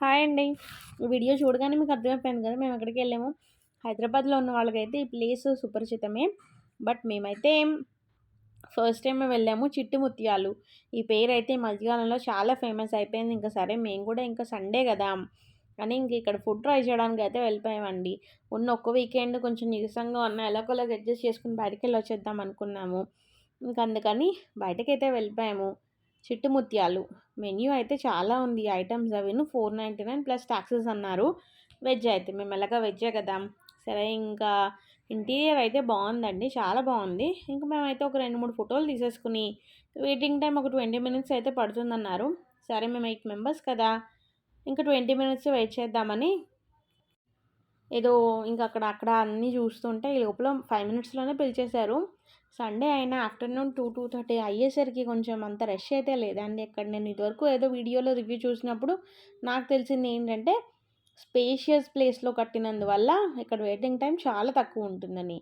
Hi అండి. Video చూడగానే మీకు అర్థమైపోయింది కదా మేము ఎక్కడికి వెళ్ళాము? హైదరాబాద్లో ఉన్న వాళ్ళకైతే ఈ ప్లేస్ సుపరిచితమే. బట్ మేమైతే ఫస్ట్ టైం మేము వెళ్ళాము చిట్టు ముత్యాలు ఈ పేరు అయితే ఈ మధ్యకాలంలో చాలా ఫేమస్ అయిపోయింది. ఇంకా సరే మేము కూడా ఇంకా సండే కదా అని ఇంక ఇక్కడ ఫుడ్ ట్రై చేయడానికి అయితే వెళ్ళిపోయామండి. ఉన్న ఒక్క వీకెండ్ కొంచెం నీరసంగా ఉన్న ఎలాగోలాగా అడ్జస్ట్ చేసుకుని బయటకు వెళ్ళి వచ్చేద్దాం అనుకున్నాము. ఇంక అందుకని బయటకైతే వెళ్ళిపోయాము. చిట్టు ముత్యాలు. మెన్యూ అయితే చాలా ఉంది. Items అవిను four ninety nine plus taxes అన్నారు. వెజ్ అయితే మేము ఎలాగ వెజ్జే కదా. సరే ఇంకా ఇంటీరియర్ అయితే బాగుందండి. చాలా బాగుంది. ఇంకా మేమైతే ఒక రెండు మూడు ఫోటోలు తీసేసుకుని వెయిటింగ్ టైం ఒక ట్వంటీ మినిట్స్ అయితే పడుతుందన్నారు. సరే మేము ఎయిట్ మెంబర్స్ కదా. ఇంకా ట్వంటీ మినిట్స్ వెయిట్ చేద్దామని ఏదో ఇంకా అక్కడ అక్కడ అన్నీ చూస్తుంటే ఈ లోపల ఫైవ్ మినిట్స్లోనే పిలిచేశారు. సండే అయినా ఆఫ్టర్నూన్ టూ టూ థర్టీ అయ్యేసరికి కొంచెం అంత రష్ అయితే లేదండి ఇక్కడ నేను ఇదివరకు ఏదో వీడియోలో రివ్యూ చూసినప్పుడు నాకు తెలిసింది ఏంటంటే స్పేషియస్ ప్లేస్లో కట్టినందువల్ల ఇక్కడ వెయిటింగ్ టైం చాలా తక్కువ ఉంటుందని.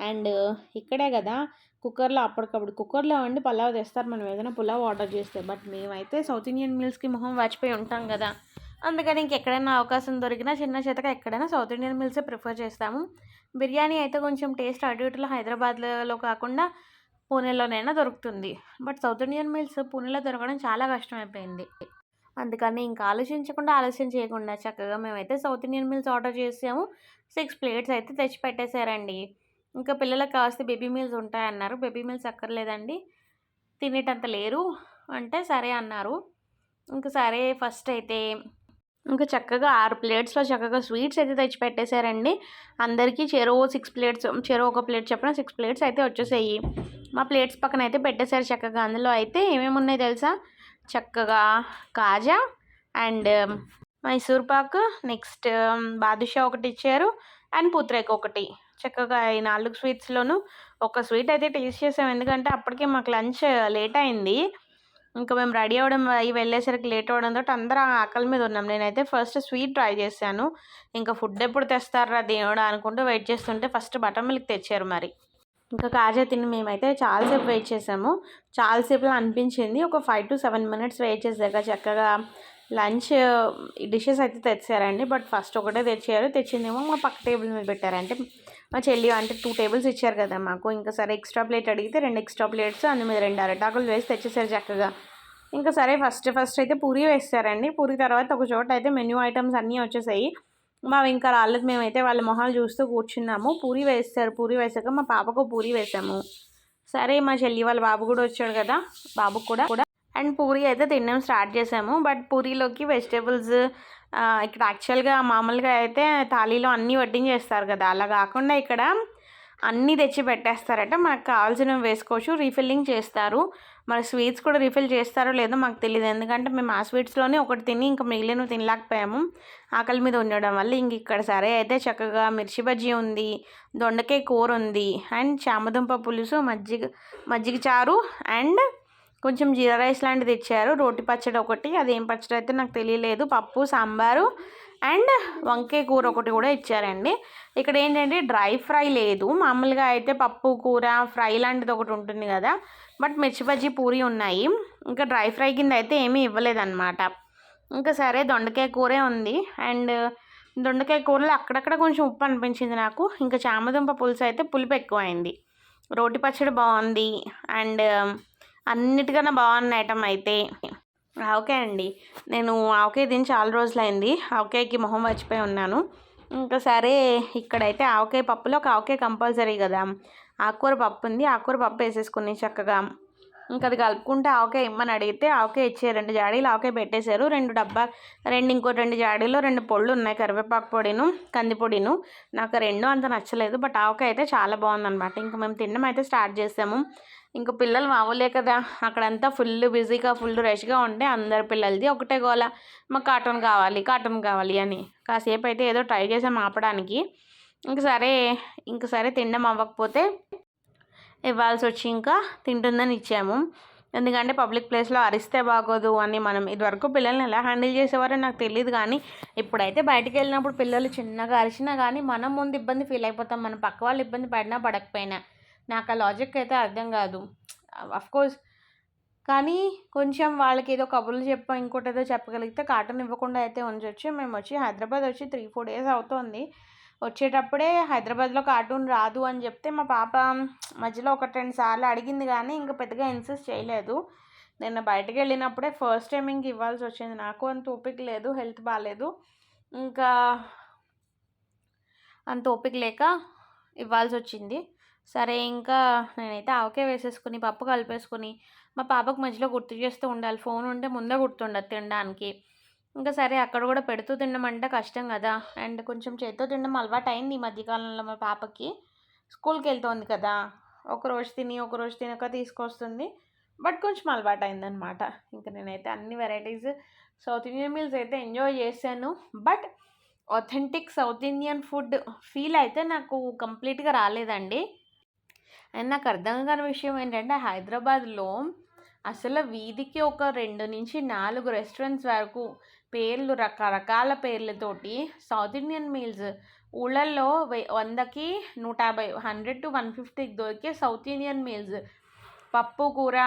అండ్ ఇక్కడే కదా కుక్కర్లో అప్పటికప్పుడు కుక్కర్లో వండి పలావ్ తెస్తారు మనం ఏదైనా పులావ్ ఆర్డర్ చేస్తే. బట్ మేమైతే సౌత్ ఇండియన్ మీల్స్కి మొహం వాచిపోయి ఉంటాం కదా. అందుకని ఇంకెక్కడైనా అవకాశం దొరికినా చిన్న చేతక ఎక్కడైనా సౌత్ ఇండియన్ మీల్సే ప్రిఫర్ చేస్తాము. బిర్యానీ అయితే కొంచెం టేస్ట్ అటు ఇటులో హైదరాబాద్లో కాకుండా పూణేలోనైనా దొరుకుతుంది. బట్ సౌత్ ఇండియన్ మీల్స్ పూణేలో దొరకడం చాలా కష్టమైపోయింది. అందుకని ఇంకా ఆలోచించకుండా ఆలస్యం చేయకుండా చక్కగా మేమైతే సౌత్ ఇండియన్ మీల్స్ ఆర్డర్ చేసాము. సిక్స్ ప్లేట్స్ అయితే తెచ్చి పెట్టేశారండి ఇంకా పిల్లలకు కావాల్సిన బేబీ మీల్స్ ఉంటాయన్నారు. బేబీ మీల్స్ అక్కర్లేదండి. తినేటంత లేరు. అంటే సరే అన్నారు. ఇంకా సరే ఫస్ట్ అయితే ఇంకా చక్కగా ఆరు ప్లేట్స్లో చక్కగా స్వీట్స్ అయితే తెచ్చి పెట్టేశారండి అందరికీ చెరువు సిక్స్ ప్లేట్స్ చెరువు ఒక ప్లేట్ చెప్పిన సిక్స్ ప్లేట్స్ అయితే వచ్చేసాయి. మా ప్లేట్స్ పక్కన అయితే పెట్టేశారు చక్కగా. అందులో అయితే ఏమేమి ఉన్నాయి తెలుసా? చక్కగా కాజా అండ్ మైసూర్ పాక్ నెక్స్ట్ బాదుషా ఒకటి ఇచ్చారు అండ్ పూత్రేక్ ఒకటి. చక్కగా ఈ నాలుగు స్వీట్స్లోనూ ఒక స్వీట్ అయితే టేస్ట్ చేసాం. ఎందుకంటే అప్పటికే మాకు లంచ్ లేట్ అయింది. ఇంకా మేము రెడీ అవ్వడం అవి వెళ్ళేసరికి లేట్ అవ్వడంతో అందరూ ఆకలి మీద ఉన్నాం. నేనైతే ఫస్ట్ స్వీట్ ట్రై చేశాను. ఇంకా ఫుడ్ ఎప్పుడు తెస్తారా దేవుడు అనుకుంటూ వెయిట్ చేస్తుంటే ఫస్ట్ బటర్ మిల్క్ తెచ్చారు మరి. ఇంకా కాజా తిని మేమైతే చాలాసేపు వెయిట్ చేసాము. చాలాసేపులో అనిపించింది. ఒక five to seven minutes wait చేసాక చక్కగా లంచ్ డిషెస్ అయితే తెచ్చారండి. బట్ ఫస్ట్ ఒకటే తెచ్చారు. తెచ్చిందేమో మా పక్క టేబుల్ మీద పెట్టారంటే మా చెల్లి అంటే టూ టేబుల్స్ ఇచ్చారు కదా మాకు. ఇంకా సరే ఎక్స్ట్రా ప్లేట్ అడిగితే రెండు ఎక్స్ట్రా ప్లేట్స్ అందు మీద రెండు అరటాకులు వేసి తెచ్చేసారు చక్కగా. ఇంకా సరే ఫస్ట్ ఫస్ట్ అయితే పూరి వేస్తారండి. పూరి తర్వాత ఒక చోట అయితే మెన్యూ ఐటమ్స్ అన్నీ వచ్చేసాయి. మా ఇంకా రాళ్ళకి మేమైతే వాళ్ళ మొహాలు చూస్తూ కూర్చున్నాము. పూరి వేస్తారు పూరి వేసాక మా పాపకు పూరి వేసాము. సరే మా చెల్లి వాళ్ళ బాబు కూడా వచ్చాడు కదా బాబు కూడా. కూడా అండ్ పూరి అయితే తినడం స్టార్ట్ చేసాము. బట్ పూరీలోకి వెజిటేబుల్స్ ఇక్కడ యాక్చువల్గా మామూలుగా అయితే థాలీలో అన్నీ వడ్డించేస్తారు కదా. అలా కాకుండా ఇక్కడ అన్నీ తెచ్చి పెట్టేస్తారట. మనకు కావాల్సినవి వేసుకోవచ్చు రీఫిల్లింగ్ చేస్తారు. మరి స్వీట్స్ కూడా రీఫిల్ చేస్తారో లేదో మాకు తెలియదు ఎందుకంటే మేము ఆ స్వీట్స్లోనే ఒకటి తిని ఇంకా మిగిలినవి తినలేకపోయాము. ఆకలి మీద ఉండడం వల్ల ఇంక ఇక్కడ సరే అయితే చక్కగా మిర్చి బజ్జీ ఉంది దొండకాయ కూర ఉంది అండ్ చామదుంప పులుసు మజ్జిగ మజ్జిగ చారు అండ్ కొంచెం జీరా రైస్ లాంటిది ఇచ్చారు రోటి పచ్చడి ఒకటి అదేం పచ్చడి అయితే నాకు తెలియలేదు. పప్పు సాంబారు అండ్ వంకాయ కూర ఒకటి కూడా ఇచ్చారండి. ఇక్కడ ఏంటంటే డ్రై ఫ్రై లేదు. మామూలుగా అయితే పప్పు కూర ఫ్రై లాంటిది ఒకటి ఉంటుంది కదా. బట్ మిర్చి బజ్జీ పూరి ఉన్నాయి. ఇంకా డ్రై ఫ్రై కింద అయితే ఏమీ ఇవ్వలేదన్నమాట. ఇంకా సరే దొండకాయ కూరే ఉంది. అండ్ దొండకాయ కూరలో అక్కడక్కడ కొంచెం ఉప్పు అనిపించింది నాకు. ఇంకా చామదుంప పులుసు అయితే పులుపు ఎక్కువైంది. రోటి పచ్చడి బాగుంది. అండ్ అన్నిటికన్నా బాగున్న ఐటమ్ అయితే. ఆవకాయ అండి. నేను ఆవకాయ తిని చాలా రోజులైంది. ఆవకాయకి మొహం మర్చిపోయి ఉన్నాను. ఇంకా సరే ఇక్కడైతే ఆవకాయ పప్పులో ఒక ఆవకాయ కంపల్సరీ కదా. ఆకుకూర పప్పు ఉంది. ఆకుకూర పప్పు వేసేసుకుని చక్కగా ఇంకా అది కలుపుకుంటే ఆవకాయ ఇమ్మని అడిగితే ఆవకాయ ఇచ్చే రెండు జాడీలు ఆవకాయ పెట్టేశారు. రెండు డబ్బా రెండు ఇంకో రెండు జాడీలో రెండు పొళ్ళు ఉన్నాయి. కరివేపాకు పొడిను కందిపొడిను నాకు రెండు అంత నచ్చలేదు. బట్ ఆవకాయ అయితే చాలా బాగుందన్నమాట. ఇంకా మేము తినడం అయితే స్టార్ట్ చేసాము. ఇంకా పిల్లలు మామూలే కదా. అక్కడంతా ఫుల్ బిజీగా ఫుల్ రష్గా ఉంటే అందరి పిల్లలది ఒకటే గోల. మాకు కార్టూన్ కావాలి కార్టూన్ కావాలి అని. కాసేపు అయితే ఏదో ట్రై చేసాం ఆపడానికి. ఇంక సరే ఇంక సరే తినడం అవ్వకపోతే ఇవ్వాల్సి వచ్చి ఇంకా తింటుందని ఇచ్చాము. ఎందుకంటే పబ్లిక్ ప్లేస్లో అరిస్తే బాగోదు అని మనం ఇదివరకు పిల్లల్ని ఎలా హ్యాండిల్ చేసేవారో నాకు తెలియదు కానీ ఇప్పుడైతే బయటికి వెళ్ళినప్పుడు పిల్లలు చిన్నగా అరిచినా కానీ మనం ముందు ఇబ్బంది ఫీల్ అయిపోతాం. మన పక్క వాళ్ళు ఇబ్బంది పడినా పడకపోయినా. నాకు ఆ లాజిక్ అయితే అర్థం కాదు. కోర్స్ కానీ కొంచెం వాళ్ళకి ఏదో కబుర్లు చెప్ప ఇంకోటి ఏదో చెప్పగలిగితే కార్టూన్ ఇవ్వకుండా అయితే ఉంచొచ్చు మేము వచ్చి హైదరాబాద్ వచ్చి త్రీ ఫోర్ డేస్ అవుతుంది. వచ్చేటప్పుడే హైదరాబాద్లో కార్టూన్ రాదు అని చెప్తే మా పాప మధ్యలో ఒకటి రెండు సార్లు అడిగింది కానీ ఇంకా పెద్దగా ఇన్సిస్ట్ చేయలేదు. నిన్న బయటకు వెళ్ళినప్పుడే ఫస్ట్ టైం ఇంక ఇవ్వాల్సి వచ్చింది. నాకు అంత ఓపిక లేదు హెల్త్ బాగాలేదు ఇంకా అంత ఓపిక లేక ఇవ్వాల్సి వచ్చింది. సరే ఇంకా నేనైతే ఆవకే వేసేసుకుని పప్పు కలిపేసుకుని మా పాపకు మధ్యలో గుర్తు చేస్తూ ఉండాలి. ఫోన్ ఉంటే ముందే గుర్తుండదు తినడానికి. ఇంకా సరే అక్కడ కూడా పెడుతూ తినడం అంటే కష్టం కదా. అండ్ కొంచెం చేత్తో తినడం అలవాటు అయింది ఈ మధ్యకాలంలో మా పాపకి. స్కూల్కి వెళ్తోంది కదా. ఒక రోజు తిని ఒక రోజు తినక తీసుకొస్తుంది. బట్ కొంచెం అలవాటు అయిందనమాట ఇంకా నేనైతే అన్ని వెరైటీస్ సౌత్ ఇండియన్ మీల్స్ అయితే ఎంజాయ్ చేశాను. But authentic south Indian food feel అయితే నాకు కంప్లీట్గా రాలేదండి. అండ్ నాకు అర్థం కాని విషయం ఏంటంటే హైదరాబాద్లో అసలు వీధికి ఒక రెండు నుంచి నాలుగు రెస్టారెంట్స్ వరకు పేర్లు రకరకాల పేర్లతోటి సౌత్ ఇండియన్ మీల్స్ ఊళ్ళల్లో వందకి నూట యాభై హండ్రెడ్ టు వన్ ఫిఫ్టీకి దొరికే సౌత్ ఇండియన్ మీల్స్. పప్పు కూర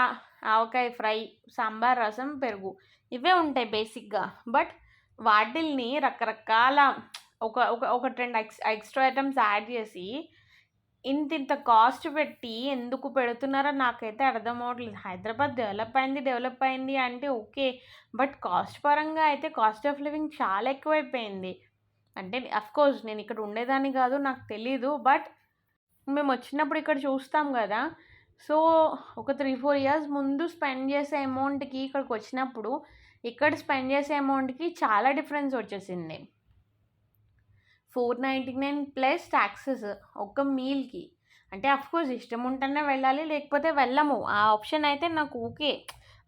ఆవకాయ ఫ్రై సాంబార్ రసం పెరుగు ఇవే ఉంటాయి బేసిక్గా. బట్ వాటిల్ని రకరకాల ఒక ఒక ఒక రెండు ఎక్స్ ఎక్స్ట్రా ఐటమ్స్ యాడ్ చేసి ఇంత ఇంత కాస్ట్ పెట్టి ఎందుకు పెడుతున్నారో నాకైతే అర్థం అవ్వట్లేదు హైదరాబాద్ డెవలప్ అయింది డెవలప్ అయింది అంటే ఓకే. బట్ కాస్ట్ పరంగా అయితే కాస్ట్ ఆఫ్ లివింగ్ చాలా ఎక్కువైపోయింది. అంటే అఫ్కోర్స్ నేను ఇక్కడ ఉండేదాన్ని కాదు నాకు తెలీదు. బట్ మేము వచ్చినప్పుడు ఇక్కడ చూస్తాం కదా. సో ఒక త్రీ ఫోర్ ఇయర్స్ ముందు స్పెండ్ చేసే అమౌంట్కి ఇక్కడికి వచ్చినప్పుడు ఇక్కడ స్పెండ్ చేసే అమౌంట్కి చాలా డిఫరెన్స్ వచ్చేసింది. Four ninety nine plus taxes ఒక్క మీల్కి. అంటే అఫ్కోర్స్ ఇష్టం ఉంటేనే వెళ్ళాలి లేకపోతే వెళ్ళము. ఆ ఆప్షన్ అయితే నాకు ఓకే.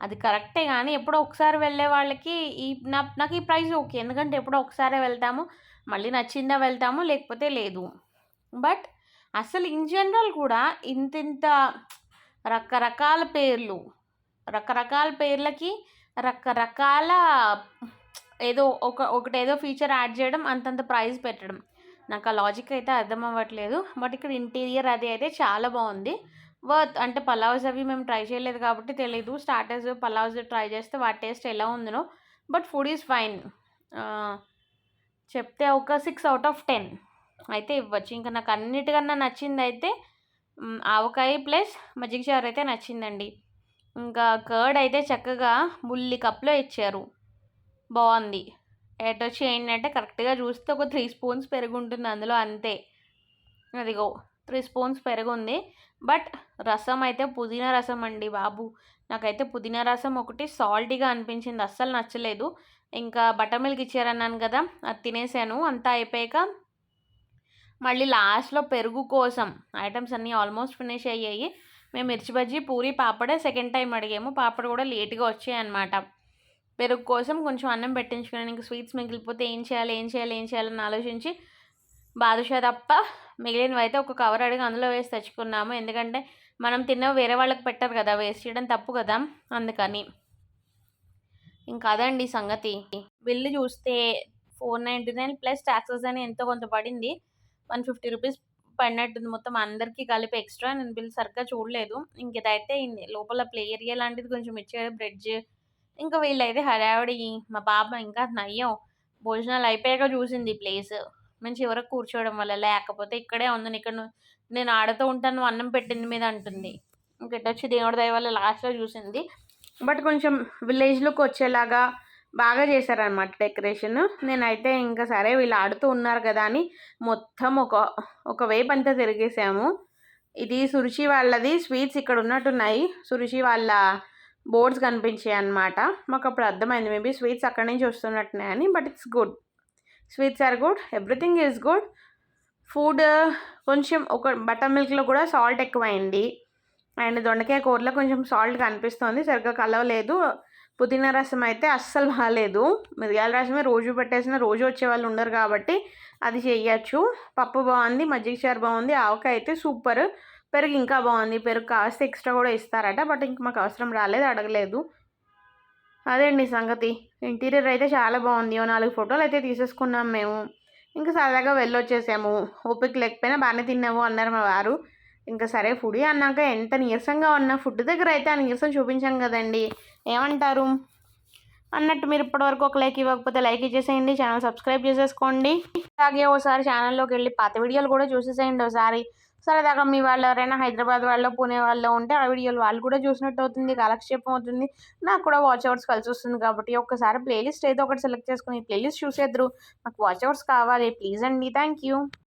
అది కరెక్టే కానీ ఎప్పుడో ఒకసారి వెళ్ళే వాళ్ళకి ఈ నా నాకు ఈ ప్రైస్ ఓకే. ఎందుకంటే ఎప్పుడో ఒకసారి వెళ్తాము. మళ్ళీ నచ్చిందా వెళ్తాము లేకపోతే లేదు. బట్ అసలు ఇన్ జనరల్ కూడా ఇంత ఇంత రకరకాల పేర్లు రకరకాల పేర్లకి రకరకాల ఏదో ఒక ఒకటి ఏదో ఫీచర్ యాడ్ చేయడం అంతంత ప్రైస్ పెట్టడం. నాకు ఆ లాజిక్ అయితే అర్థం అవ్వట్లేదు. బట్ ఇక్కడ ఇంటీరియర్ అది అయితే చాలా బాగుంది. వర్త్ అంటే పలావ్స్ అవి మేము ట్రై చేయలేదు కాబట్టి తెలీదు. స్టార్టర్స్ పలావ్స్ ట్రై చేస్తే వాటి టేస్ట్ ఎలా ఉందనో. బట్ ఫుడ్ ఈజ్ ఫైన్ చెప్తే ఒక సిక్స్ అవుట్ ఆఫ్ టెన్ అయితే ఇవ్వచ్చు. ఇంకా నాకు అన్నిటికన్నా నచ్చింది అయితే ఆవకాయ ప్లస్ మజ్జిగ చారు అయితే నచ్చిందండి. ఇంకా కర్డ్ అయితే చక్కగా బుల్లి కప్లో ఇచ్చారు. బాగుంది. ఎట్ వచ్చి ఏంటంటే కరెక్ట్గా చూస్తే ఒక త్రీ స్పూన్స్ పెరుగు ఉంటుంది అందులో అంతే. అదిగో త్రీ స్పూన్స్ పెరుగు ఉంది బట్ రసం అయితే పుదీనా రసం అండి బాబు. నాకైతే పుదీనా రసం ఒకటి సాల్టీగా అనిపించింది. అస్సలు నచ్చలేదు. ఇంకా బటర్ మిల్క్ ఇచ్చారన్నాను కదా అది తినేసాను. అంతా అయిపోయాక మళ్ళీ లాస్ట్లో పెరుగు కోసం ఐటమ్స్ అన్నీ ఆల్మోస్ట్ ఫినిష్ అయ్యాయి. మేము మిర్చి బజ్జీ పూరి పాపడే సెకండ్ టైం అడిగాము. పాపడ కూడా లేట్గా వచ్చాయి అనమాట పెరుగు కోసం కొంచెం అన్నం పెట్టించుకున్నాను. ఇంకా స్వీట్స్ మిగిలిపోతే ఏం చేయాలి ఏం చేయాలి ఏం చేయాలని ఆలోచించి బాదుషా తప్ప మిగిలినవి అయితే ఒక కవర్ అడిగి అందులో వేసి తెచ్చుకున్నాము. ఎందుకంటే మనం తిన్న వేరే వాళ్ళకి పెట్టరు కదా వేస్ట్ చేయడం తప్పు కదా అందుకని. ఇంకా అదండి సంగతి. బిల్లు చూస్తే four ninety nine plus taxes అని ఎంతో కొంత పడింది. వన్ ఫిఫ్టీ రూపీస్ పడినట్టుంది మొత్తం అందరికీ కలిపి ఎక్స్ట్రా. నేను బిల్ సరిగ్గా చూడలేదు. ఇంక ఇదైతే లోపల ప్లే ఏరియా లాంటిది కొంచెం ఇచ్చాడు బ్రిడ్జ్ ఇంకా వీళ్ళైతే హడావిడి మా పాప ఇంకా నయ్యం భోజనాలు అయిపోయాక చూసింది ప్లేస్. మంచి చివరకు కూర్చోవడం వల్ల లేకపోతే ఇక్కడే ఉంది ఇక్కడ నేను ఆడుతూ ఉంటాను అన్నం పెట్టింది మీద అంటుంది. ఇంకెట్టొచ్చి దేవుడి దయ వల్ల లాస్ట్లో చూసింది. బట్ కొంచెం విలేజ్లోకి వచ్చేలాగా బాగా చేశారనమాట డెకరేషన్. నేనైతే ఇంకా సరే వీళ్ళు ఆడుతూ ఉన్నారు కదా అని మొత్తం ఒక ఒక వేపు అంతా తిరిగేసాము. ఇది సురుచి వాళ్ళది స్వీట్స్ ఇక్కడ ఉన్నట్టున్నాయి. సురుచి వాళ్ళ బోర్డ్స్ కనిపించాయి అనమాట మాకు అప్పుడు అర్థమైంది. మేబీ స్వీట్స్ అక్కడి నుంచి వస్తున్నట్టున్నాయని but it's good. Sweets are good. Everything is good. Food కొంచెం ఒక బటర్ మిల్క్లో కూడా సాల్ట్ ఎక్కువైంది. అండ్ దొండకాయ కూరలో కొంచెం సాల్ట్ కనిపిస్తుంది. సరిగ్గా కలవలేదు. పుదీనా రసం అయితే అస్సలు బాగాలేదు. మిరియాల రసమే రోజు పెట్టేసిన రోజు వచ్చే వాళ్ళు ఉండరు కాబట్టి అది చెయ్యొచ్చు. పప్పు బాగుంది మజ్జిగ చారు బాగుంది ఆవకాయ అయితే సూపర్. పెరుగు ఇంకా బాగుంది. పెరుగు కాస్త ఎక్స్ట్రా కూడా ఇస్తారట బట్ ఇంక మాకు అవసరం రాలేదు అడగలేదు. అదే అండి సంగతి. ఇంటీరియర్ అయితే చాలా బాగుంది. ఓ నాలుగు ఫోటోలు అయితే తీసేసుకున్నాం మేము. ఇంకా సరదాగా వెళ్ళొచ్చేసాము. ఓపిక లేకపోయినా బాగానే తిన్నాము అన్నారు మా వారు. ఇంకా సరే ఫుడ్ అన్నాక ఎంత నీరసంగా ఉన్న ఫుడ్ దగ్గర అయితే ఆ నీరసం చూపించాం కదండి. ఏమంటారు? అన్నట్టు మీరు ఇప్పటివరకు ఒక లైక్ ఇవ్వకపోతే లైక్ ఇచ్చేసేయండి ఛానల్ సబ్స్క్రైబ్ చేసేసుకోండి. అలాగే ఒకసారి ఛానల్లోకి వెళ్ళి పాత వీడియోలు కూడా చూసేసేయండి ఒకసారి సరదాగా మీ వాళ్ళు ఎవరైనా హైదరాబాద్ వాళ్ళు పూణే వాళ్ళు ఉంటే ఆ వీడియోలు వాళ్ళు కూడా చూసినట్టు అవుతుంది కాలక్షేపం అవుతుంది. నాకు కూడా వాచ్ అవర్స్ కలిసి వస్తుంది కాబట్టి ఒక్కసారి ప్లేలిస్ట్ ఏదో ఒకటి సెలెక్ట్ చేసుకుని ప్లేలిస్ట్ చూసేద్దరు. నాకు వాచ్ అవర్స్ కావాలి. ప్లీజ్ అండి. Thank you